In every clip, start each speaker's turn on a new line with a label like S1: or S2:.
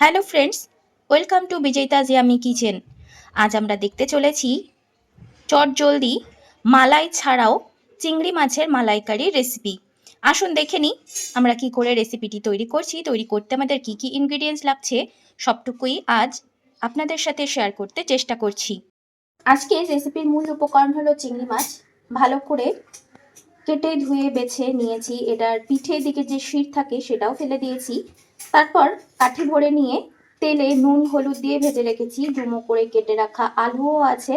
S1: Hello friends, welcome to Bijoyita Jiyami kitchen. আজ আমরা দেখতে চলেছি চট জলদি মালাই ছাড়াও চিংড়ি মাছের মালাইকারি রেসিপি আসুন দেখে নিই, আমরা কি করে রেসিপিটি তৈরি করছি। তৈরি করতে আমাদের কি কি ইনগ্রিডিয়েন্টস লাগছে, সবটুকুই আজ আপনাদের সাথে শেয়ার করতে চেষ্টা করছি। আজকে রেসিপির মূল উপকরণ হলো চিংড়ি মাছ। ভালো করে কেটে ধুয়ে বেছে নিয়েছি। এটার পিঠের দিকে যে শির থাকে সেটাও ফেলে দিয়েছি। তারপর কাঠি ভরে নিয়ে তেলে নুন, হলুদ দিয়ে ভেজে রেখেছি। ডুমো করে কেটে রাখা আলুও আছে।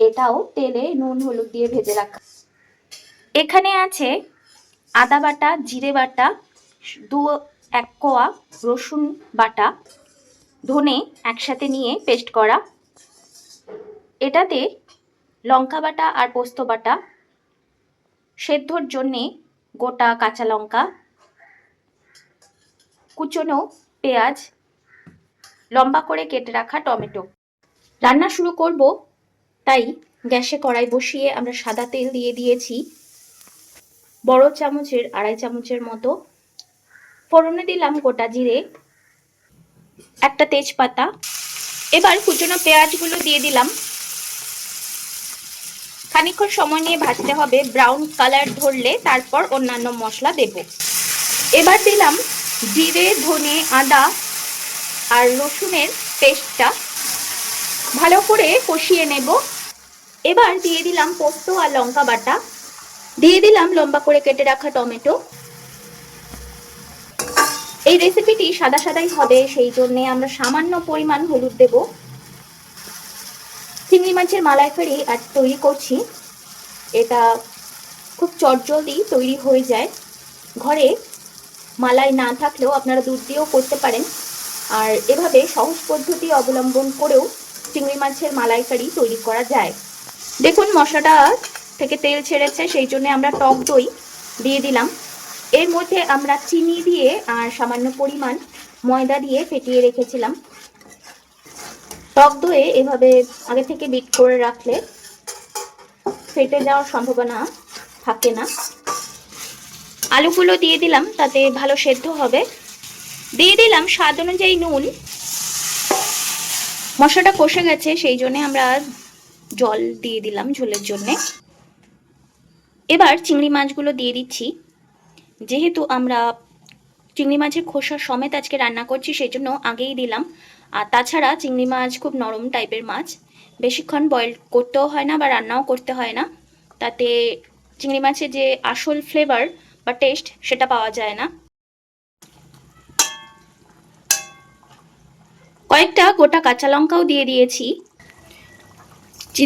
S1: এটাও তেলে নুন, হলুদ দিয়ে ভেজে রাখা। এখানে আছে আদা বাটা, জিরে বাটা, দু এক কোয়া রসুন বাটা, ধনে একসাথে নিয়ে পেস্ট করা। এটাতে লঙ্কা বাটা আর পোস্ত বাটা। সেদ্ধর জন্যে গোটা কাঁচা লঙ্কা কুচনো পেঁয়াজ লম্বা করে কেটে রাখা টমেটো। রান্না শুরু করব, তাই গ্যাসে কড়াই বসিয়ে আমরা সাদা তেল দিয়ে দিয়েছি। বড় চামচের, আড়াই চামচের মতো। ফোড়নে দিলাম গোটা জিরে, একটা তেজপাতা। এবার কুচনো পেঁয়াজগুলো দিয়ে দিলাম। খানিক্ষণ সময় নিয়ে ভাজতে হবে। ব্রাউন কালার ধরলে তারপর অন্যান্য মশলা দেব। এবার দিলাম জিরে, ধনে, আদা আর রসুনের পেস্টটা ভালো করে কষিয়ে নেব। এবার দিয়ে দিলাম পোস্ত আর লঙ্কা বাটা। দিয়ে দিলাম লম্বা করে কেটে রাখা টমেটো। এই রেসিপিটি সাদা সাদাই হবে, সেই জন্য আমরা সামান্য পরিমাণ হলুদ দেব। চিংড়ি মাছের মালাইকারি আজ তৈরি করছি। এটা খুব চটজলদি তৈরি হয়ে যায়। ঘরে মালাই না থাকলেও আপনারা দুধ দিয়েও করতে পারেন। আর এভাবে সহজ পদ্ধতি অবলম্বন করেও চিংড়ি মাছের মালাইকারি তৈরি করা যায়। দেখুন, মশলাটা থেকে তেল ছেড়েছে, সেই জন্য আমরা টক দই দিয়ে দিলাম। এর মধ্যে আমরা চিনি দিয়ে আর সামান্য পরিমাণ ময়দা দিয়ে ফেটিয়ে রেখেছিলাম। টক দইয়ে এভাবে আগে থেকে বিট করে রাখলে ফেটে যাওয়ার সম্ভাবনা থাকে না। আলুগুলো দিয়ে দিলাম, তাতে ভালো সেদ্ধ হবে। দিয়ে দিলাম স্বাদ অনুযায়ী নুন। মশলাটা কষে গেছে, সেই জন্যে আমরা জল দিয়ে দিলাম ঝোলের জন্যে। এবার চিংড়ি মাছগুলো দিয়ে দিচ্ছি। যেহেতু আমরা চিংড়ি মাছের খোসা সমেত আজকে রান্না করছি, সেই জন্য আগেই দিলাম। আর তাছাড়া চিংড়ি মাছ খুব নরম টাইপের মাছ। বেশিক্ষণ বয়েল করতেও হয় না বা রান্নাও করতে হয় না। তাতে চিংড়ি মাছের যে আসল ফ্লেভার বা টেস্ট সেটা পাওয়া যায় না। কয়েকটা গোটা কাঁচা লঙ্কাও দিয়ে দিয়েছি।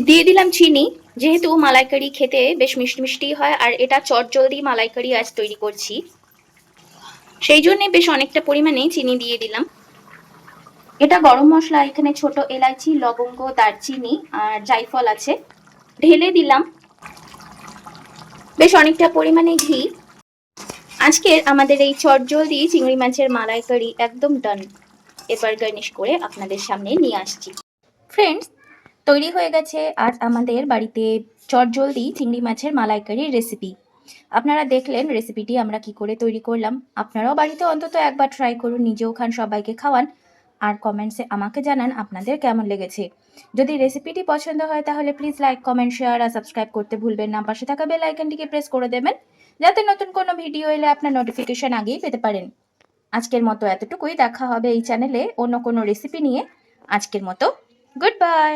S1: দিয়ে দিলাম চিনি, যেহেতু মালাইকারি খেতে বেশ মিষ্টি মিষ্টি হয় আর এটা চট জলদি মালাইকারি আজ তৈরি করছি। সেই জন্যে বেশ অনেকটা পরিমাণে চিনি দিয়ে দিলাম। এটা গরম মশলা, এখানে ছোট এলাচি লবঙ্গ, দারচিনি আর জাইফল আছে। ঢেলে দিলাম। বেশ অনেকটা পরিমাণে ঘি। আজকের আমাদের এই চটজলদি চিংড়ি মাছের মালাইকারি একদম ডান এবার গার্নিশ করে আপনাদের সামনে নিয়ে আসছি। ফ্রেন্ডস তৈরি হয়ে গেছে আজ আমাদের বাড়িতে চটজলদি চিংড়ি মাছের মালাইকারির রেসিপি আপনারা দেখলেন রেসিপিটি আমরা কি করে তৈরি করলাম। আপনারাও বাড়িতে অন্তত একবার ট্রাই করুন, নিজেও খান, সবাইকে খাওয়ান। আর কমেন্টসে আমাকে জানান আপনাদের কেমন লেগেছে। যদি রেসিপিটি পছন্দ হয় তাহলে প্লিজ লাইক কমেন্ট শেয়ার আর সাবস্ক্রাইব করতে ভুলবেন না। পাশে থাকা বেল আইকনটিকে প্রেস করে দেবেন যাতে নতুন কোনো ভিডিও এলে আপনার নোটিফিকেশন আগেই পেতে পারেন। আজকের মতো এতটুকুই। দেখা হবে এই চ্যানেলে অন্য কোনো রেসিপি নিয়ে। আজকের মতো গুড বাই